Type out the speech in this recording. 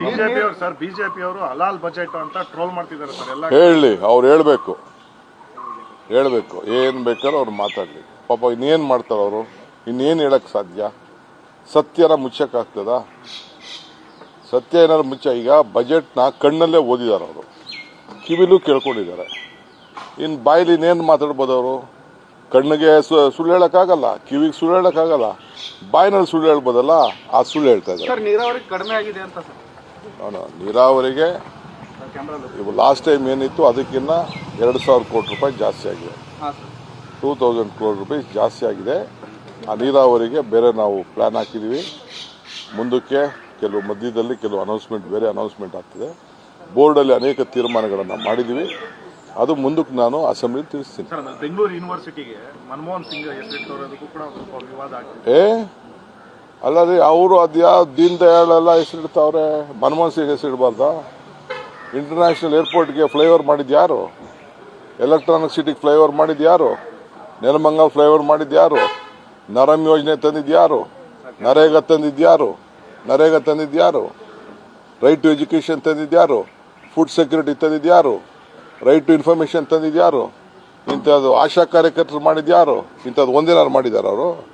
BJP ಅವರು sir BJP ಅವರು ಹಲಾಲ್ ಬಜೆಟ್ ಅಂತ ಟ್ರೋಲ್ ಮಾಡ್ತಿದ್ದಾರೆ ಸರ್ ಎಲ್ಲ ಹೇಳಲಿ ಅವ್ರು ಹೇಳ್ಬೇಕು. ಹೇಳ್ಬೇಕು ಏನು ಬೇಕಾದ್ರೆ ಅವ್ರು ಮಾತಾಡ್ಲಿ. ಪಾಪ ಇನ್ನೇನ್ ಮಾಡ್ತಾರೆ ಅವರು? ಇನ್ನೇನು ಹೇಳಕ್ ಸಾಧ್ಯ? ಸತ್ಯನ ಮುಚ್ಚಕ್ಕಾಗ್ತದ ಸತ್ಯ ಏನಾದ್ರು ಮುಚ್ಚ ಈಗ ಬಜೆಟ್ನ ಕಣ್ಣಲ್ಲೇ ಓದಿದ್ದಾರೆ ಅವರು. ಕಿವಿಲೂ ಕೇಳ್ಕೊಂಡಿದ್ದಾರೆ. ಇನ್ ಬಾಯಲ್ಲಿ ಇನ್ನೇನು ಮಾತಾಡ್ಬೋದು ಅವರು? ಕಣ್ಣಿಗೆ ಸುಳ್ಳು ಹೇಳೋಕ್ಕಾಗಲ್ಲ ಕಿವಿಗೆ ಸುಳ್ಳು ಹೇಳೋಕ್ಕಾಗಲ್ಲ. ಬಾಯಿನಲ್ಲಿ ಸುಳ್ಳು ಹೇಳ್ಬೋದಲ್ಲ ಆ ಸುಳ್ಳು ಹೇಳ್ತಾ ಇದ್ದಾರೆ. ಸರ್ ನೀರಾವರಿ ಕಡಿಮೆ ಆಗಿದೆ ಅಂತ ನೀರಾವರಿಗೆ ಇವು ಲಾಸ್ಟ್ ಟೈಮ್ ಏನಿತ್ತು ಅದಕ್ಕಿಂತ ಎರಡು ಸಾವಿರ ಕೋಟಿ ರೂಪಾಯಿ ಜಾಸ್ತಿ ಆಗಿದೆ. ಟೂ ತೌಸಂಡ್ ಕ್ರೋಡ್ ರುಪೀಸ್ ಜಾಸ್ತಿ ಆಗಿದೆ. ಆ ನೀರಾವರಿಗೆ ಬೇರೆ ನಾವು ಪ್ಲ್ಯಾನ್ ಹಾಕಿದ್ದೀವಿ ಮುಂದಕ್ಕೆ ಕೆಲವು ಮಧ್ಯದಲ್ಲಿ ಕೆಲವು ಅನೌನ್ಸ್ಮೆಂಟ್ ಬೇರೆ ಅನೌನ್ಸ್ಮೆಂಟ್ ಆಗ್ತಿದೆ. ಬೋರ್ಡಲ್ಲಿ ಅನೇಕ ತೀರ್ಮಾನಗಳನ್ನು ಮಾಡಿದ್ದೀವಿ ಅದು ಮುಂದಕ್ಕೆ ನಾನು ಅಸೆಂಬ್ಲಿ ತಿಳಿಸ್ತೀನಿ. ಬೆಂಗಳೂರು ಯೂನಿವರ್ಸಿಟಿಗೆ ಮನಮೋಹನ್ ಸಿಂಗ್ ಏ? ಅಲ್ಲ ರೀ ಅವರು ಅದ್ಯಾವ ದೀನ್ ದಯಾಳ್ ಎಲ್ಲ ಹೆಸರಿಡ್ತಾವ್ರೆ? ಮನಮೋಹನ್ ಸಿಂಗ್ ಹೆಸರಿಡಬಾರ್ದ? ಇಂಟರ್ನ್ಯಾಷನಲ್ ಏರ್ಪೋರ್ಟ್ಗೆ ಫ್ಲೈಓವರ್ ಮಾಡಿದ್ದು ಯಾರು? ಎಲೆಕ್ಟ್ರಾನಿಕ್ ಸಿಟಿಗೆ ಫ್ಲೈಓವರ್ ಮಾಡಿದ್ದು ಯಾರು? ನೆಲಮಂಗಲ್ ಫ್ಲೈಓವರ್ ಮಾಡಿದ್ದು ಯಾರು? ನರಮ್ ಯೋಜನೆ ತಂದಿದ್ದು ಯಾರು? ನರೇಗಾ ತಂದಿದ್ದು ಯಾರು? ನರೇಗಾ ತಂದಿದ್ದು ಯಾರು? ರೈಟ್ ಟು ಎಜುಕೇಷನ್ ತಂದಿದ್ದು ಯಾರು? ಫುಡ್ ಸೆಕ್ಯೂರಿಟಿ ತಂದಿದ್ದು ಯಾರು? ರೈಟ್ ಟು ಇನ್ಫಾರ್ಮೇಷನ್ ತಂದಿದ್ದು ಯಾರು? ಇಂಥದ್ದು ಆಶಾ ಕಾರ್ಯಕರ್ತರು ಮಾಡಿದ್ದು ಯಾರು? ಇಂಥದ್ದು ಒಂದಿನಾರು ಮಾಡಿದ್ದಾರೆ ಅವರು?